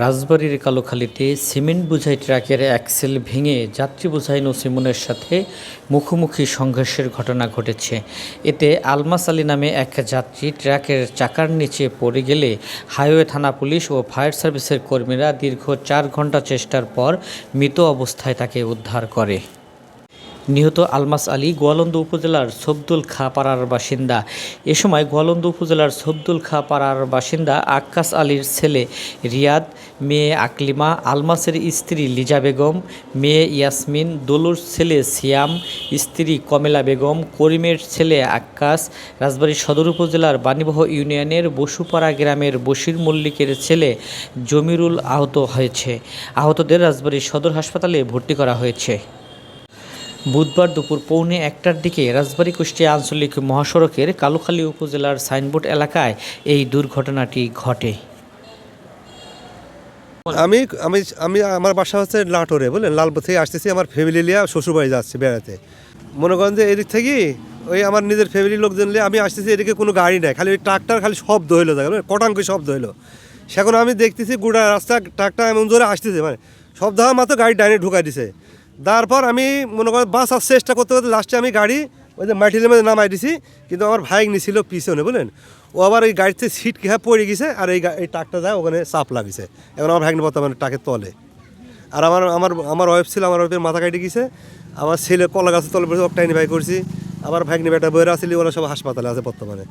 রাজবাড়ির কালোখালিতে সিমেন্ট বোঝাই ট্রাকের অ্যাক্সেল ভেঙে যাত্রী বোঝাই নসিমনের সাথে মুখোমুখি সংঘর্ষের ঘটনা ঘটেছে। এতে আলমাস আলী নামে এক যাত্রী ট্রাকের চাকার নিচে পড়ে গেলে হাইওয়ে থানা পুলিশ ও ফায়ার সার্ভিসের কর্মীরা দীর্ঘ চার ঘণ্টা চেষ্টার পর মৃত অবস্থায় তাকে উদ্ধার করে। নিহত আলমাস আলী গোয়ালন্দ উপজেলার সবদুল খা পাড়ার বাসিন্দা। এ সময় গোয়ালন্দ উপজেলার সবদুল খা পাড়ার বাসিন্দা আক্কাস আলীর ছেলে রিয়াদ, মেয়ে আকলিমা, আলমাসের স্ত্রী লিজা বেগম, মেয়ে ইয়াসমিন, দোলুর ছেলে সিয়াম, স্ত্রী কমেলা বেগম, করিমের ছেলে আক্কাস, রাজবাড়ী সদর উপজেলার বাণীবহ ইউনিয়নের বসুপাড়া গ্রামের বশির মল্লিকের ছেলে জমিরুল আহত হয়েছে। আহতদের রাজবাড়ী সদর হাসপাতালে ভর্তি করা হয়েছে। বুধবার দুপুর পৌনে একটার দিকে রাজবাড়ী কুষ্টিয়া আঞ্চলিক মহাসড়কের কালুখালী উপজেলার সাইনবোর্ড এলাকায় এই দুর্ঘটনাটি ঘটে। আমি আমি আমি, আমার বাসা হচ্ছে লাটোরে, বুঝলেন? লালপুর থেকে আসতেছি, আমার ফ্যামিলি নিয়ে শ্বশুরবাড়ি যাচ্ছি বেড়াতে। মনে করেন যে এদিক থেকে ওই আমার নিজের ফ্যামিলির লোকজন নিয়ে আমি আসতেছি, এদিকে কোনো গাড়ি নেই, খালি ওই ট্রাকটার খালি শব্দ হইল, দেখেন কটাঙ্ক শব্দ হইল। সেখানে আমি দেখতেছি গোটা রাস্তা ট্রাকটা এমন জোরে আসতেছে মানে শব্দ হওয়া মাত্র গাড়ি ডাইনে ঢুকাই দিছে। তারপর আমি মনে করেন বাস আর চেষ্টা করতে করতে লাস্টে আমি গাড়ি ওই যে মাটির মধ্যে নামাই দিছি কিন্তু আমার ভাই নিছিল পিছনে বুঝলেন? ও আবার এই গাড়িতে সিট কেহা পড়ে গেছে আর এই এই ট্রাকটা যায় ওখানে চাপ লাগিছে। এখন আমার ভাগ্নি বর্তমানে ট্রাকের তলে। আর আমার আমার আমার ওয়াইফ ছিল আমার ওয়াইফের মাথা কাটি গেছে। আমার ছেলে কলা গাছের তলে পড়ে টাইনি ভাই করছি। আমার ভাগ্নি বেটা বইরা আসলে ওরা সব হাসপাতালে আছে বর্তমানে।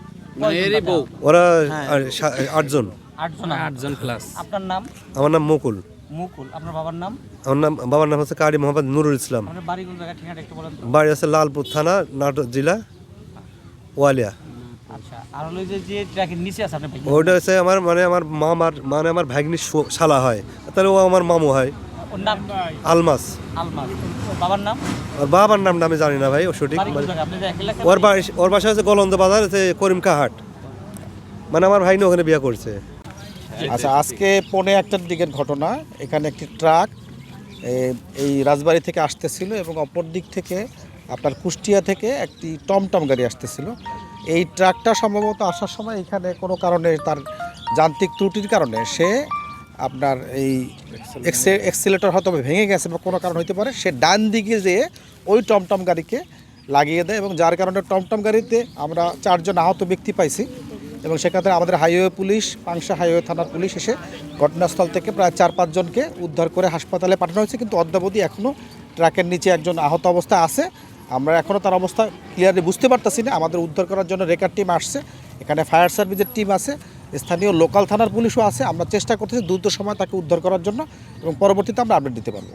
ওরা সা- আটজন। আটজন আটজন প্লাস আপনার নাম? আমার নাম মুকুল। মুকুল আপনার বাবার নাম? আমার নাম বাবার নাম হচ্ছে কারি মোহাম্মদ নুরুল ইসলাম। আপনার বাড়ি কোন জায়গায় ঠিকানা একটু বলেন তো। বাড়ি আছে লালপুর থানা নাটোর জেলা ওয়ালিয়া। আচ্ছা আর হলো যে যে ট্রাকের নিচে আছে আপনি ওটা হচ্ছে আমার মানে আমার মামার মানে আমার ভাগ্নির শালা হয়। তাহলে ও আমার মামু হয়। ওর নাম? আলমাস। আলমাস। বাবার নাম? আর বাবার নামটা আমি জানি না ভাই ও সঠিক? ওর বাড়ি? ওর বাসা হচ্ছে গলন্দ বাজার হচ্ছে করিমকা হাট মানে আমার ভাগ্নি ওখানে বিয়ে করছে। আচ্ছা আজকে পৌনে একটার দিকের ঘটনা। এখানে একটি ট্রাক এই রাজবাড়ি থেকে আসতেছিল এবং অপর দিক থেকে আপনার কুষ্টিয়া থেকে একটি টমটম গাড়ি আসতেছিল। এই ট্রাকটা সম্ভবত আসার সময় এখানে কোনো কারণে তার যান্ত্রিক ত্রুটির কারণে সে আপনার এই এক্সেলেটর হয়তো ভেঙে গেছে বা কোনো কারণ হইতে পারে সে ডান দিকে যেয়ে ওই টমটম গাড়িকে লাগিয়ে দেয় এবং যার কারণে টমটম গাড়িতে আমরা চারজন আহত ব্যক্তি পাইছি। এবং সেক্ষেত্রে আমাদের হাইওয়ে পুলিশ, পাংশা হাইওয়ে থানার পুলিশ এসে ঘটনাস্থল থেকে প্রায় চার পাঁচজনকে উদ্ধার করে হাসপাতালে পাঠানো হয়েছে। কিন্তু অদ্যাবধি এখনও ট্রাকের নিচে একজন আহত অবস্থা আছে। আমরা এখনও তার অবস্থা ক্লিয়ারলি বুঝতে পারতেছি না। আমাদের উদ্ধার করার জন্য রেকার টিম আসছে। এখানে ফায়ার সার্ভিসের টিম আছে, স্থানীয় লোকাল থানার পুলিশও আছে। আমরা চেষ্টা করতেছি দ্রুত সময় তাকে উদ্ধার করার জন্য এবং পরবর্তীতে আমরা আপডেট দিতে পারব।